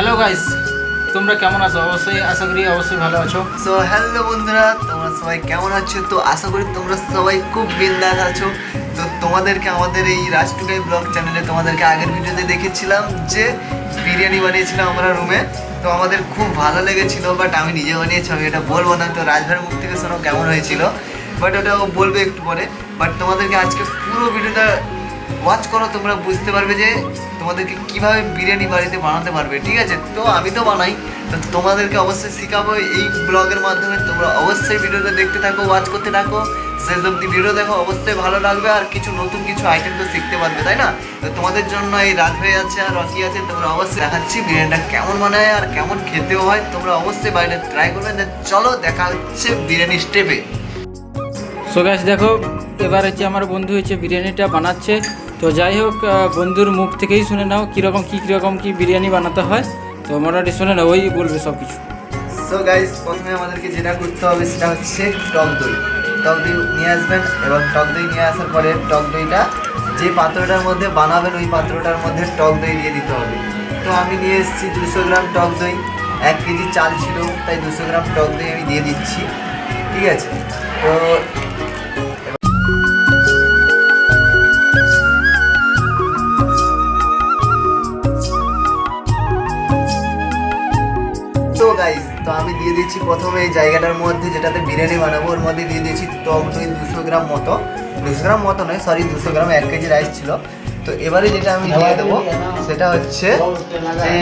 Hello guys তোমরা কেমন আছো? অবশ্যই আশা করি অবশ্যই ভালো আছো। সো হ্যালো বন্ধুরা। তোমরা সবাই কেমন আছো? তো আশা করি তোমরা সবাই খুব বিন্দাস আছো। তো তোমাদেরকে আমাদের এই রাজটুকাই ব্লগ চ্যানেলে তোমাদেরকে আগের ভিডিওতে দেখেছিলাম যে বিরিয়ানি বানিয়েছিলাম আমরা রুমে তো আমাদের খুব ভালো লেগেছিল বাট আমি নিজে বানিয়েছি, আমি এটা বলব না। তো রাজভাইয়ের মুখ থেকে শোনো কেমন হয়েছিল। বাট ওটা বলবে একটু পরে। বাট তোমাদেরকে আজকে পুরো ভিডিওটা ওয়াচ করো, তোমরা বুঝতে পারবে যে তোমাদেরকে কীভাবে বিরিয়ানি বাড়িতে বানাতে পারবে, ঠিক আছে? তো আমি তো বানাই, তো তোমাদেরকে অবশ্যই শেখাবো এই ব্লগের মাধ্যমে। তোমরা অবশ্যই ভিডিওটা দেখতে থাকো ওয়াচ করতে থাকো। শেষ অব্দি ভিডিও দেখো, অবশ্যই ভালো লাগবে আর কিছু নতুন কিছু আইটেম তো শিখতে পারবে, তাই না? তোমাদের জন্য এই রাজভাই আছে আর রকি আছে, তোমরা অবশ্যই দেখাচ্ছি বিরিয়ানিটা কেমন বানায় আর কেমন খেতেও হয়। তোমরা অবশ্যই বাড়িতে ট্রাই করবে চলো দেখা হচ্ছে বিরিয়ানি স্টেপে সো গাইস দেখো এবার হচ্ছে আমার বন্ধু হচ্ছে বিরিয়ানিটা বানাচ্ছে। তো যাই হোক বন্ধুর মুখ থেকেই শুনে নাও, কীরকম, কী কীরকম, কী বিরিয়ানি বানাতে হয়। তো মোটামুটি শুনে নাও, ওই বলবে সব কিছু সো গাইস প্রথমে আমাদেরকে যেটা করতে হবে সেটা হচ্ছে টক দই। টক দই নিয়ে আসবেন, এবং টক দই নিয়ে আসার পরে টক দইটা যে পাত্রটার মধ্যে বানাবেন, ওই পাত্রটার মধ্যে টক দই দিয়ে দিতে হবে। তো আমি নিয়ে এসেছি দুশো গ্রাম টক দই, এক কেজি চাল ছিল, তাই দুশো গ্রাম টক দই আমি দিয়ে দিচ্ছি। ঠিক আছে? তো তো প্রথমে এই জায়গাটার মধ্যে যেটাতে বিরিয়ানি বানাবো ওর মধ্যে দিয়ে দিয়েছি টক দই দুশো গ্রাম মতো। দুশো গ্রাম মতো নয় সরি দুশো গ্রাম এক কেজি রাইস ছিল। তো এবারে যেটা আমি দিয়ে দেবো সেটা হচ্ছে যে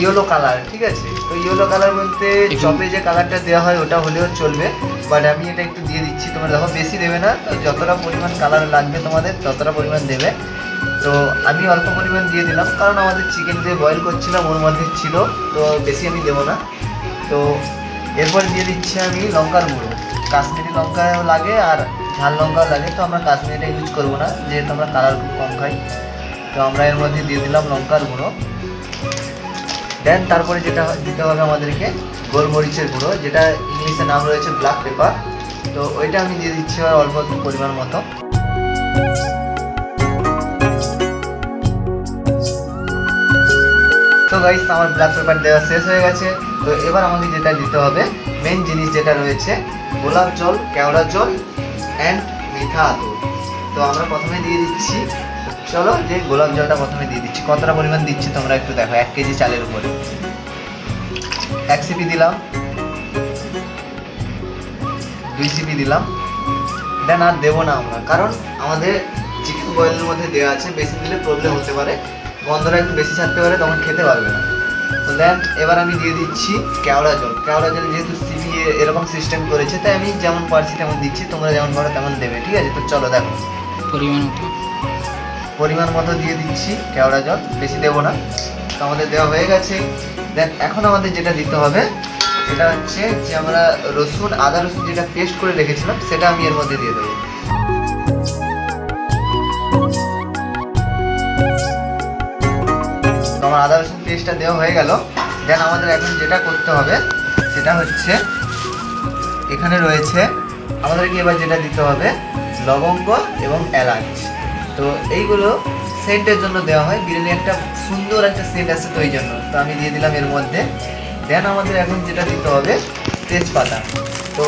ইয়েলো কালার ঠিক আছে? তো ইয়েলো কালার বলতে চপে যে কালারটা দেওয়া হয় ওটা হলেও চলবে। বাট আমি এটা একটু দিয়ে দিচ্ছি তোমরা দেখো বেশি দেবে না। তো যতটা পরিমাণ কালার লাগবে তোমাদের ততটা পরিমাণ দেবে। তো আমি অল্প পরিমাণ দিয়ে দিলাম কারণ আমাদের চিকেন দিয়ে বয়েল করছিলাম ওর মধ্যে ছিল তো বেশি আমি দেবো না। তো এরপর দিয়ে দিচ্ছি আমি লঙ্কার গুঁড়ো। কাশ্মীরি লঙ্কাও লাগে আর ঝাল লঙ্কাও লাগে, তো আমরা কাশ্মীরিটা ইউজ করব না, যেহেতু আমরা কালার খুব কম খাই। তো আমরা এর মধ্যে দিয়ে দিলাম লঙ্কার গুঁড়ো। দেন তারপরে যেটা দিতে হবে আমাদেরকে গোলমরিচের গুঁড়ো, যেটা ইংলিশে নাম রয়েছে ব্ল্যাক পেপার তো ওইটা আমি দিয়ে দিচ্ছি অল্প পরিমাণ মতো। তো গাইস আমার ব্ল্যাক পেপার দেওয়া শেষ হয়ে গেছে। তো এবার আমাকে যেটা দিতে হবে মেন জিনিস যেটা রয়েছে, গোলাপ জল, কেওড়া জল অ্যান্ড মিঠা আতর। তো আমরা প্রথমে দিয়ে দিচ্ছি, চলো যে গোলাপ জলটা প্রথমে দিয়ে দিচ্ছি। কতটা পরিমাণ দিচ্ছি তোমরা একটু দেখো, এক কেজি চালের উপরে। এক সিপি দিলাম, দুই সিপি দিলাম। দেন আর দেবো না আমরা, কারণ আমাদের চিকেন বয়েলের মধ্যে দেওয়া আছে, বেশি দিলে প্রবলেম হতে পারে। গন্ধটা একটু বেশি ছাড়তে পারে, তখন খেতে পারবে না। দেন এবার আমি দিয়ে দিচ্ছি কেওড়া জল। কেওড়া জল যেহেতু সিপি এরকম সিস্টেম করেছে তাই আমি যেমন পারছি তেমন দিচ্ছি তোমরা যেমন পারো তেমন দেবে ঠিক আছে? তো চলো দেখো। পরিমাণ মতো। পরিমাণ মতো দিয়ে দিচ্ছি কেওড়া জল বেশি দেবো না। তো আমাদের দেওয়া হয়ে গেছে। দেন এখন আমাদের যেটা দিতে হবে সেটা হচ্ছে যে আমরা রসুন আদা রসুন যেটা পেস্ট করে রেখেছিলাম সেটা আমি এর মধ্যে দিয়ে দেবো। আমার আদা রসুন পেস্টটা দেওয়া হয়ে গেল। দেন আমাদের এখন যেটা করতে হবে, সেটা হচ্ছে এখানে রয়েছে, আমাদেরকে এবার যেটা দিতে হবে, লবঙ্গ এবং এলাচ। তো এইগুলো সেন্টের জন্য দেওয়া হয়। বিরিয়ানি একটা সুন্দর একটা সেন্ট আছে তো এই জন্য। তো আমি দিয়ে দিলাম এর মধ্যে। দেন আমাদের এখন যেটা দিতে হবে, তেজপাতা। তো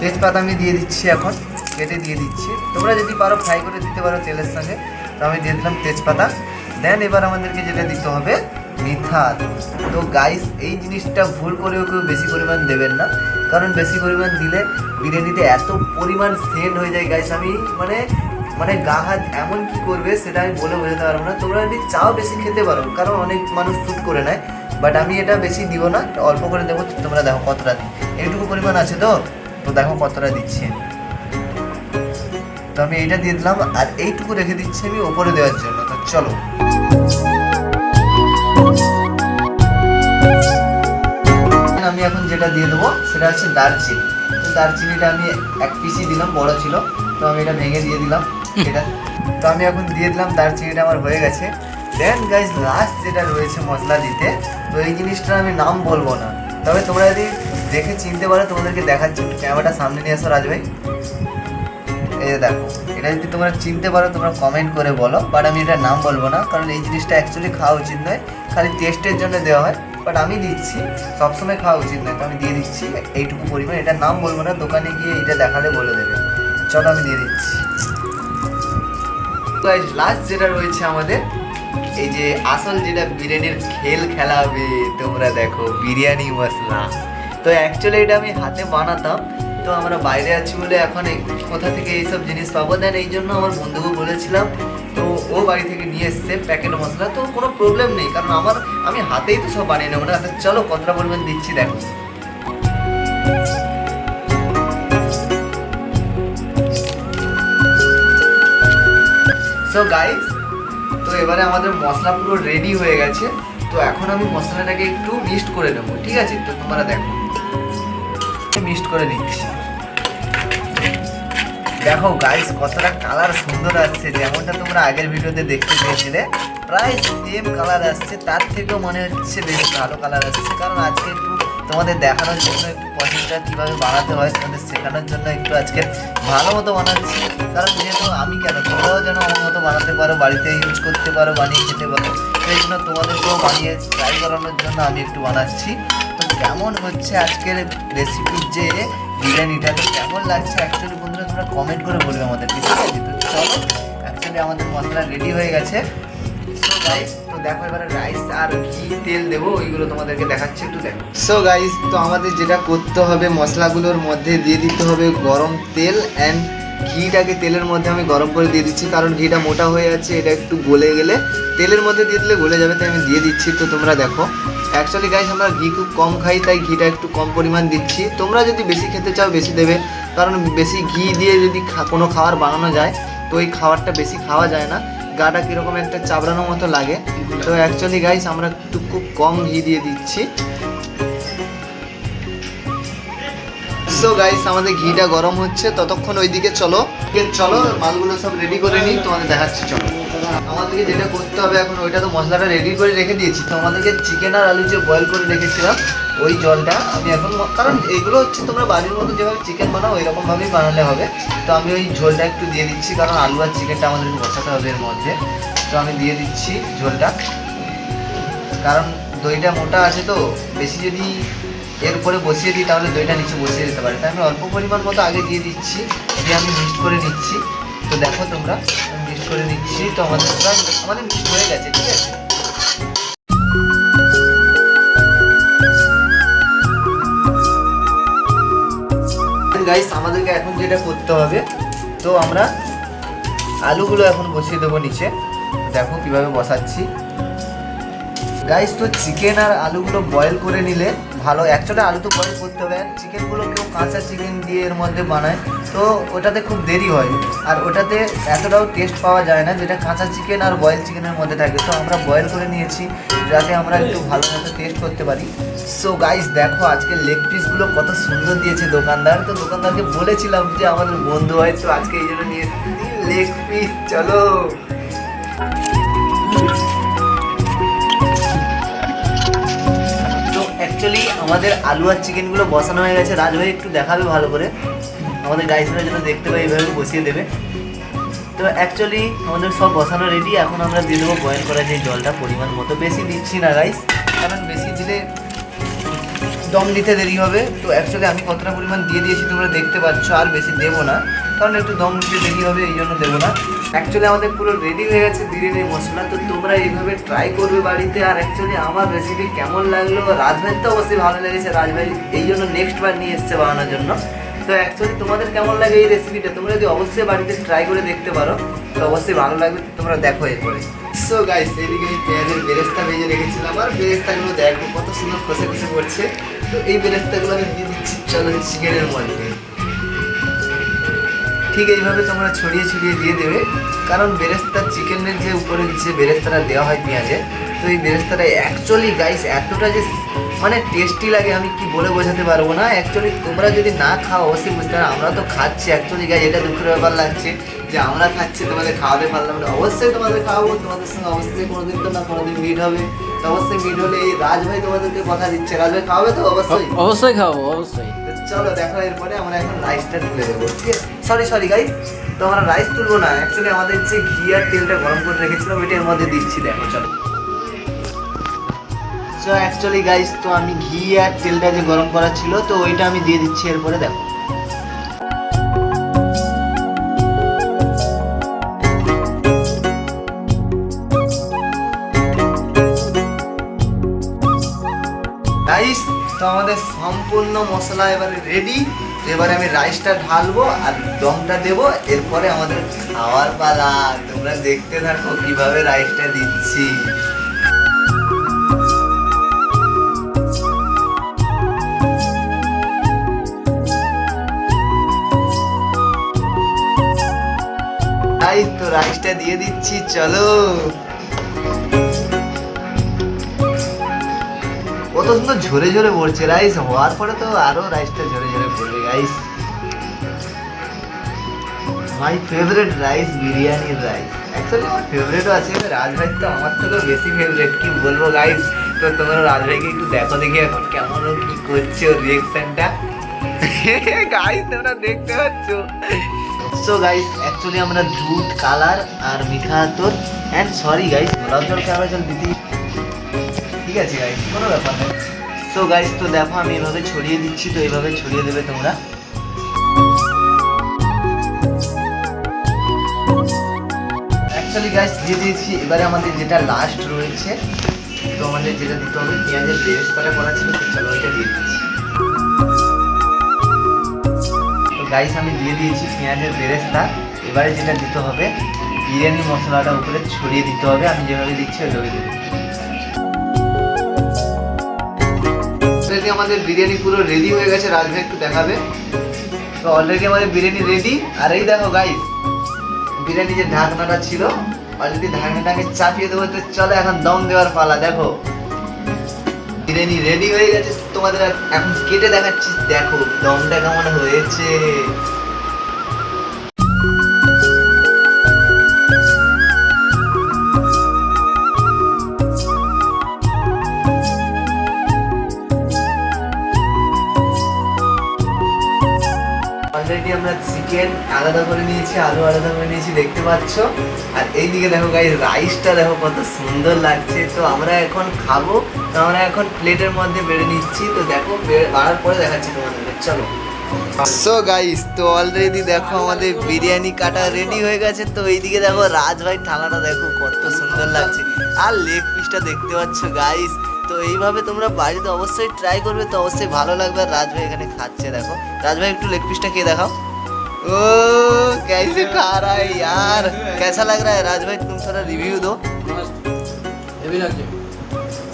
তেজপাতা আমি দিয়ে দিচ্ছি এখন, কেটে দিয়ে দিচ্ছি। তোমরা যদি পারো ফ্রাই করে দিতে পারো তেলের সঙ্গে। তো আমি দিয়ে দিলাম তেজপাতা। দেন এবার আমাদেরকে যেটা দিতে হবে মিঠা তো গাইস এই জিনিসটা ভুল করেও কেউ বেশি পরিমাণ দেবেন না। কারণ বেশি পরিমাণ দিলে বিরিয়ানিতে এত পরিমাণ সেন্ট হয়ে যায়। গাইস আমি মানে মানে গা হাত এমন কি করবে সেটা আমি বলে বোঝাতে পারব না। তোমরা যদি চাও বেশি খেতে পারো, কারণ অনেক মানুষ শ্যুট করে নেয়। বাট আমি এটা বেশি দিব না অল্প করে দেবো। তোমরা দেখো কতটা এইটুকু পরিমাণ আছে তো? তো দেখো কতটা দিচ্ছি। তো আমি এইটা দিয়ে দিলাম, আর এইটুকু রেখে দিচ্ছি আমি ওপরে দেওয়ার জন্য। তো চলো। আমি এখন যেটা দিয়ে দেবো সেটা হচ্ছে দারচিনি। তো দারচিনিটা আমি এক পিসই দিলাম বড় ছিল তো আমি এটা ভেঙে দিয়ে দিলাম এটা তো আমি এখন দিয়ে দিলাম দারচিনিটা আমার হয়ে গেছে। দেন গাইজ লাস্ট যেটা রয়েছে মশলা দিতে তো এই জিনিসটার আমি নাম বলব না। তবে তোমরা যদি দেখে চিনতে পারো তোমাদেরকে দেখাচ্ছি। ক্যামেরাটা সামনে নিয়ে আসো রাজ ভাই এই যে দেখো এটা যদি তোমরা চিনতে পারো তোমরা কমেন্ট করে বলো। বাট আমি এটার নাম বলব না কারণ এই জিনিসটা অ্যাকচুয়ালি খাওয়া উচিত নয় খালি টেস্টের জন্য দেওয়া হয়। বাট আমি দিচ্ছি। সবসময় খাওয়া উচিত নয়, তো আমি দিয়ে দিচ্ছি। এইটুকু পরিমাণ। এটার নাম বলব না, দোকানে গিয়ে এটা দেখালে বলে দেবে। চলো আমি দিয়ে দিচ্ছি। লাস্ট যেটা রয়েছে আমাদের, এই যে আসল যেটা বিরিয়ানির খেল খেলা হবে, তোমরা দেখো, বিরিয়ানি মশলা। তো অ্যাকচুয়ালি এটা আমি হাতে বানাতাম, তো আমরা বাইরে আছি বলে এখন কোথা থেকে এইসব জিনিস পাবো? দেন এই জন্য আমার বন্ধুকে বলেছিলাম তো ও বাড়ি থেকে নিয়ে এসছে প্যাকেট মশলা, তো কোনো প্রবলেম নেই, কারণ আমার, আমি হাতেই তো সব বানিয়ে নেব, না চলো কতটা পরিমাণ দিচ্ছি দেখো। সো গাইস তো এবারে আমাদের মশলা পুরো রেডি হয়ে গেছে, তো এখন আমি মশলাটাকে একটু মিক্সড করে নেব, ঠিক আছে? তো তোমরা দেখো মিক্সড করে নিচ্ছি। দেখো গাইস কতটা কালার সুন্দর আসছে, যেমনটা তোমরা আগের ভিডিওতে দেখতে পেয়েছিলে। প্রায় সেম কালার আসছে, তার থেকেও মনে হচ্ছে বেশ ভালো কালার আসছে। কারণ আজকে একটু তোমাদের দেখানোর জন্য একটু পনিরটা কীভাবে বানাতে হয় তোমাদের শেখানোর জন্য একটু আজকে ভালো মতো বানাচ্ছি। কারণ যেহেতু আমি কেন, তোমরাও যেন আমার মতো বানাতে পারো, বাড়িতে ইউজ করতে পারো, বানিয়ে খেতে পারো। সেই জন্য তোমাদেরকেও বানিয়ে ট্রাই করানোর জন্য আমি একটু বানাচ্ছি। তো কেমন হচ্ছে আজকের রেসিপির যে বিরিয়ানিটা, তো কেমন লাগছে অ্যাকচুয়ালি তোমরা কমেন্ট করে বলবে আমাদেরকে ঠিক আছে। তো চলো অ্যাকচুয়ালি আমাদের মশলা রেডি হয়ে গেছে। সো গাইস তো দেখো এবারে রাইস আর তেল দেবো, ওইগুলো তোমাদেরকে সো গাইস তো আমাদের যেটা করতে হবে, মশলাগুলোর মধ্যে দিয়ে দিতে হবে গরম তেল অ্যান্ড ঘিটাকে তেলের মধ্যে আমি গরম করে দিয়ে দিচ্ছি, কারণ ঘিটা মোটা হয়ে আছে, এটা একটু গলে গেলে তেলের মধ্যে দিয়ে দিলে গলে যাবে, তাই আমি দিয়ে দিচ্ছি। তো তোমরা দেখো অ্যাকচুয়ালি গাইস আমরা ঘি খুব কম খাই, তাই ঘিটা একটু কম পরিমাণ দিচ্ছি। তোমরা যদি বেশি খেতে চাও, বেশি দেবে। কারণ বেশি ঘি দিয়ে যদি কোনো খাবার বানানো যায়, তো ওই খাবারটা বেশি খাওয়া যায় না। গাটা কীরকম একটা চাবড়ানোর মতো লাগে। তো অ্যাকচুয়ালি গাইস আমরা একটু খুব কম ঘি দিয়ে দিচ্ছি। সো গাইস আমাদের ঘিটা গরম হচ্ছে। ততক্ষণ ওইদিকে চলো। চলো, মালগুলো সব রেডি করে নিই। তোমাদের দেখাচ্ছি, চলো। আমাদেরকে যেটা করতে হবে এখন, ওইটা তো মশলাটা রেডি করে রেখে দিয়েছি। তো আমাদেরকে চিকেন আর আলু যে বয়েল করে রেখেছিলাম, ওই জলটা আমি এখন কারণ এগুলো হচ্ছে তোমরা বাড়ির মতো যেভাবে চিকেন বানাও ওই রকমভাবেই বানালে হবে। তো আমি ওই ঝোলটা একটু দিয়ে দিচ্ছি, কারণ আলু আর চিকেনটা আমাদেরকে বসাতে হবে এর মধ্যে। তো আমি দিয়ে দিচ্ছি ঝোলটা। কারণ দইটা মোটা আছে তো, বেশি যদি এর উপরে বসিয়ে দিই, তাহলে দইটা নিচে বসিয়ে দিতে পারে। তাই আমি অল্প পরিমাণ মতো আগে দিয়ে দিচ্ছি, দিয়ে আমি মিক্সড করে নিচ্ছি। তো দেখো তোমরা মিক্সড করে নিচ্ছি, তো আমাদের আমাদের মিক্সড হয়ে গেছে, ঠিক আছে? গাইস আমাদেরকে এখন যেটা করতে হবে, তো আমরা আলুগুলো এখন বসিয়ে দেবো নিচে। দেখো কীভাবে বসাচ্ছি। গাইস তো চিকেন আর আলুগুলো বয়েল করে নিলে ভালো। অ্যাকচুয়ালি আলু তো বয়েল করতে হবে। চিকেনগুলো কেউ কাঁচা চিকেন দিয়ে এর মধ্যে বানায়। তো ওটাতে খুব দেরি হয়। আর ওটাতে এতটাও টেস্ট পাওয়া যায় না যেটা কাঁচা চিকেন আর বয়েল চিকেনের মধ্যে থাকে। তো আমরা বয়েল করে নিয়েছি যাতে আমরা একটু ভালো মতো টেস্ট করতে পারি। সো গাইস দেখো আজকে লেগ পিসগুলো কত সুন্দর দিয়েছে দোকানদার। তো দোকানদারকে বলেছিলাম যে আমাদের বন্ধু হয় তো আজকে এই জন্য নিয়ে এসেছি লেগ পিস চলো। আমাদের আলু আর চিকেনগুলো বসানো হয়ে গেছে। রাজভাই একটু দেখাবে ভালো করে। আমাদের গাইসরা যেন দেখতে পাই এইভাবে বসিয়ে দেবে। তো অ্যাকচুয়ালি আমাদের সব বসানো রেডি এখন আমরা দিয়ে দেবো বয়েল করা যে জলটা পরিমাণ মতো। বেশি দিচ্ছি না গাইস কারণ বেশি দিলে দম দিতে দেরি হবে। তো অ্যাকচুয়ালি আমি কতটা পরিমাণ দিয়ে দিয়েছি তোমরা দেখতে পাচ্ছ, আর বেশি দেবো না। কারণ একটু দম দিতে দেরি হবে, এই জন্য দেবো না। অ্যাকচুয়ালি আমাদের পুরো রেডি হয়ে গেছে বিরিয়ানির মশলা, তো তোমরা এইভাবে ট্রাই করবে বাড়িতে। আর অ্যাকচুয়ালি আমার রেসিপি কেমন লাগল রাজভাই তো অবশ্যই ভালো লেগেছে। রাজভাই এই জন্য নেক্সট বার নিয়ে এসছে বানানোর জন্য। তো অ্যাকচুয়ালি তোমাদের কেমন লাগে এই রেসিপিটা তোমরা যদি অবশ্যই বাড়িতে ট্রাই করে দেখতে পারো, তো অবশ্যই ভালো লাগবে। তোমরা দেখো এরপরে। সো গাইস এদিকে আমি পেঁয়াজের বেরেস্তা ভেজে রেখেছিলাম, আর বেরেস্তাগুলো দেখো কত সুন্দর খসে খসে পড়ছে তো এই বেরেস্তাগুলো আমি দিয়ে দিচ্ছি, চলো চিকেনের মধ্যে। ঠিক এইভাবে তোমরা ছড়িয়ে ছড়িয়ে দিয়ে দেবে। কারণ বেরেস্তা চিকেনের যে উপরে যে বেরেস্তাটা দেওয়া হয় পেঁয়াজে তো এই বেরেস্তাটা অ্যাকচুয়ালি গাইস এতটা যে মানে টেস্টি লাগে আমি কি বলে বোঝাতে পারব না। অ্যাকচুয়ালি তোমরা যদি না খাও অবশ্যই বুঝতে পারো আমরা তো খাচ্ছি। অ্যাকচুয়ালি গাই এটা দুঃখের ব্যাপার লাগছে যে আমরা খাচ্ছি তোমাদের খাওয়াতে পারলাম না। অবশ্যই তোমাদের খাওয়াবো তোমাদের সঙ্গে অবশ্যই কোনোদিন তো না কোনোদিন মিট হবে। তো অবশ্যই মিট হলে এই রাজভাই তোমাদেরকে কথা দিচ্ছে। রাজভাই খাওয়াবে তো? অবশ্যই। অবশ্যই খাব অবশ্যই। চলো দেখো এরপরে আমরা এখন রাইসটা তুলে দেবো সরি সরি গাই তো আমরা রাইস তুলবো না। অ্যাকচুয়ালি আমাদের যে ঘি আর তেলটা গরম করে রেখেছিলাম, ওইটা এর মধ্যে দিচ্ছি, দেখো, চলো। সো অ্যাকচুয়ালি গাইস তো আমি ঘি আর তেলটা যে গরম করা ছিল, তো ওইটা আমি দিয়ে দিচ্ছি এরপরে, দেখো। তো আমাদের সম্পূর্ণ মশলা এবারে রেডি এবারে আমি রাইসটা ঢালবো আর দমটা দেবো, এরপরে আমাদের খাওয়ার পালা। তোমরা দেখতে থাকো কীভাবে রাইসটা দিচ্ছি। রাইস তো রাইসটা দিয়ে দিচ্ছি, চলো। কত সুন্দর ঝরে ঝরে পড়ছে রাইস হওয়ার পরে তো আরও রাইসটা ঝরে ঝরে পড়বে guys my favourite rice biryani rice actually আমার ফেভারিটও আছে রাজভাই তো আমার থেকেও বেশি ফেভারিট কি বলব গাইস তো তোমরা রাজভাইকে একটু দেখো দেখি এখন কেমন ও কি করছে ওর রিয়েকশনটা গাইস তোমরা দেখতে পাচ্ছ। সো গাইস অ্যাকচুয়ালি আমরা দুধ, কালার আর মিঠা তোর অ্যান্ড সরি গাইস গোলাপ জল কেমন জল দিতে ঠিক আছে গাইস কোনো ব্যাপার নেই। সো গাইস তো দেখো, আমি এভাবে ছড়িয়ে দিচ্ছি, তো এইভাবে ছড়িয়ে দেবে তোমরা। অ্যাকচুয়ালি গাইস দিয়ে দিয়েছি। এবারে আমাদের যেটা লাস্ট রয়েছে, তো আমাদের যেটা দিতে হবে, পেঁয়াজের বেরেস্তাটা করা ছিল, তো চলো ওইটা দিয়ে দিচ্ছি। তো গাইস আমি দিয়ে দিয়েছি পেঁয়াজের বেরেস্তা। এবারে যেটা দিতে হবে, বিরিয়ানি মশলাটা উপরে ছড়িয়ে দিতে হবে। আমি যেভাবে দিচ্ছি, ওইভাবে দিচ্ছি। অলরেডি আমাদের বিরিয়ানি পুরো রেডি হয়ে গেছে রাজভাই একটু দেখাবে। তো অলরেডি আমাদের বিরিয়ানি রেডি আর এই দেখো গাইস বিরিয়ানি যে ঢাকনাটা ছিল অলরেডি ঢাকনাটাকে চাপিয়ে দেবো। তো চলো এখন দম দেওয়ার পালা, দেখো। বিরিয়ানি রেডি হয়ে গেছে। তোমাদের এখন কেটে দেখাচ্ছি। দেখো, দমটা কেমন হয়েছে। আমরা চিকেন আলাদা করে নিয়েছি, আলু আলাদা করে নিয়েছি, দেখতে পাচ্ছ? আর এইদিকে দেখো গাইস রাইসটা দেখো কত সুন্দর লাগছে। তো আমরা এখন খাব, তো আমরা এখন প্লেটের মধ্যে বেড়ে নিচ্ছি। তো দেখো বাড়ার পরে দেখাচ্ছি তোমাদের চলো। সো গাইস তো অলরেডি দেখো আমাদের বিরিয়ানি কাটা রেডি হয়ে গেছে। তো এইদিকে দেখো রাজভাই থালাটা দেখো কত সুন্দর লাগছে। আর লেগ পিসটা দেখতে পাচ্ছ গাইস তো এইভাবে তোমরা বাড়িতে অবশ্যই ট্রাই করবে তো অবশ্যই ভালো লাগবে আর রাজভাই এখানে খাচ্ছে দেখো রাজভাই একটু লেগ পিসটা খেয়ে দেখাও ओ कैसे खा रहा है यार कैसा लग रहा है राज भाई तुम थोड़ा रिव्यू दो হেভি লাগছে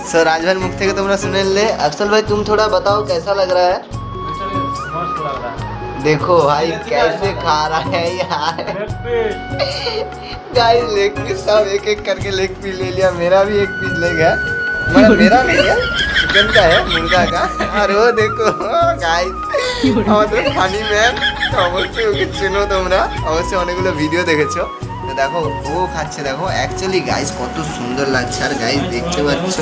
सो राज भाई मुख থেকে তোমরা শুনে ले अफसल भाई तुम थोड़ा बताओ कैसा लग रहा है মস্ত লাগ রা देखो भाई कैसे खा रहा है यार गाइस लेग पीस सब एक एक करके लेग पीस ले लिया मेरा भी एक पीस लेग है मतलब मेरा नहीं है चिकन का है मुर्गा का और वो देखो गाइस আমাদের ফানি ম্যান তো অবশ্যই ওকে চেনো তোমরা অবশ্যই অনেকগুলো ভিডিও দেখেছো তো দেখো ও খাচ্ছে দেখো অ্যাকচুয়ালি গাইস কত সুন্দর লাগছে আর গাইস দেখতে পাচ্ছ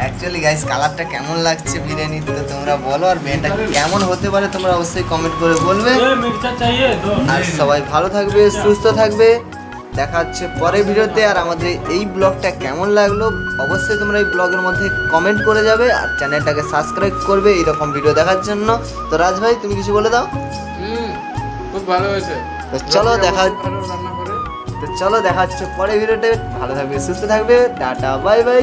অ্যাকচুয়ালি গাইস কালারটা কেমন লাগছে বিরিয়ানি তো তোমরা বলো আর বিরিয়ানিটা কেমন হতে পারে তোমরা অবশ্যই কমেন্ট করে বলবে মির্চা চাইয়ে দো আর সবাই ভালো থাকবে সুস্থ থাকবে দেখা হচ্ছে পরের ভিডিওতে। আর আমাদের এই ব্লগটা কেমন লাগল অবশ্যই তোমরা এই ব্লগের মধ্যে কমেন্ট করে যাবে আর চ্যানেলটাকে সাবস্ক্রাইব করবে এইরকম ভিডিও দেখার জন্য। তো রাজ ভাই তুমি কিছু বলে দাও? খুব ভালো হয়েছে। তো চলো দেখা তো চলো দেখা হচ্ছে পরের ভিডিওতে। ভালো থাকবে সুস্থ থাকবে টাটা বাই বাই